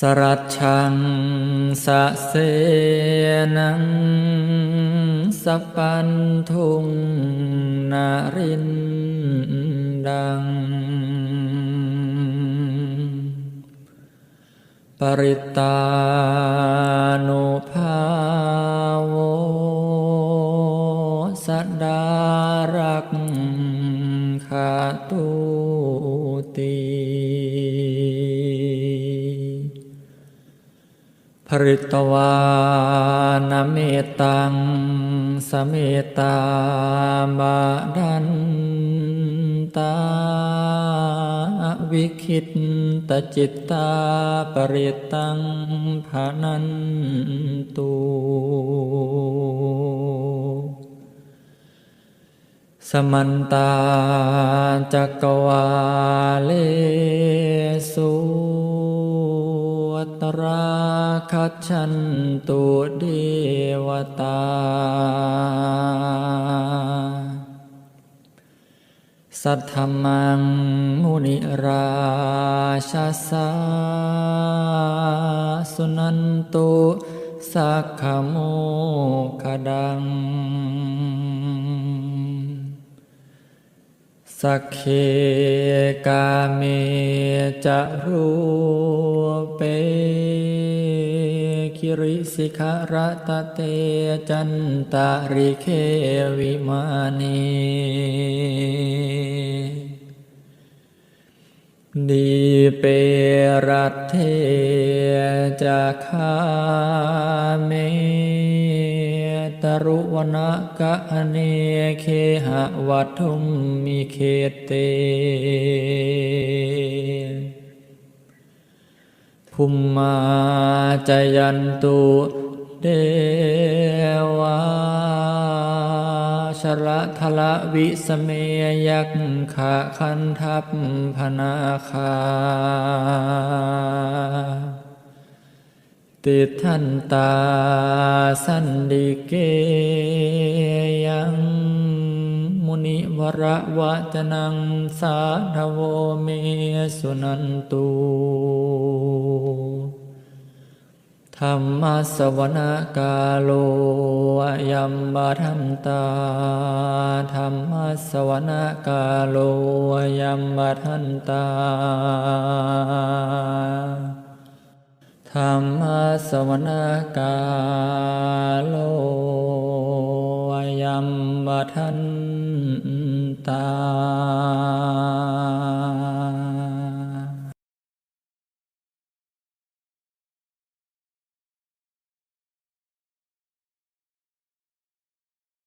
สรัชังสะเสนังสัปันทุงนารินดัง ปริตานุภาโวสัดารักขาตุตี ภริตวานเมตังสเมตาบาดันตาวิคิตตจิตตาปริตังภานันตุสมันตาจักวาเลสุตรา คัจฉันตุเดวตา สัทธมังมุนิราชาสาสุนันตุสักขโมคดัง สักเคกาเมจะรูเป คิริสิขารตะเตจันตาริเควิมานีดีเปรัตเทจะคาเมตรุวนกะเนเคหะวัตุมมิเคเต ภุมมาจยันตุเดวาชระทละวิสเมยักขะคันทัพพนาคา ติทันตาสันดิเกยัง มุนิวระวะจนังสาธโวเมสุนันตุธรรมสวนกาโลยัมบาทันตาธรรมสวนกาโลยัมบาทันตาธรรมสวนาโลยัมบทันตา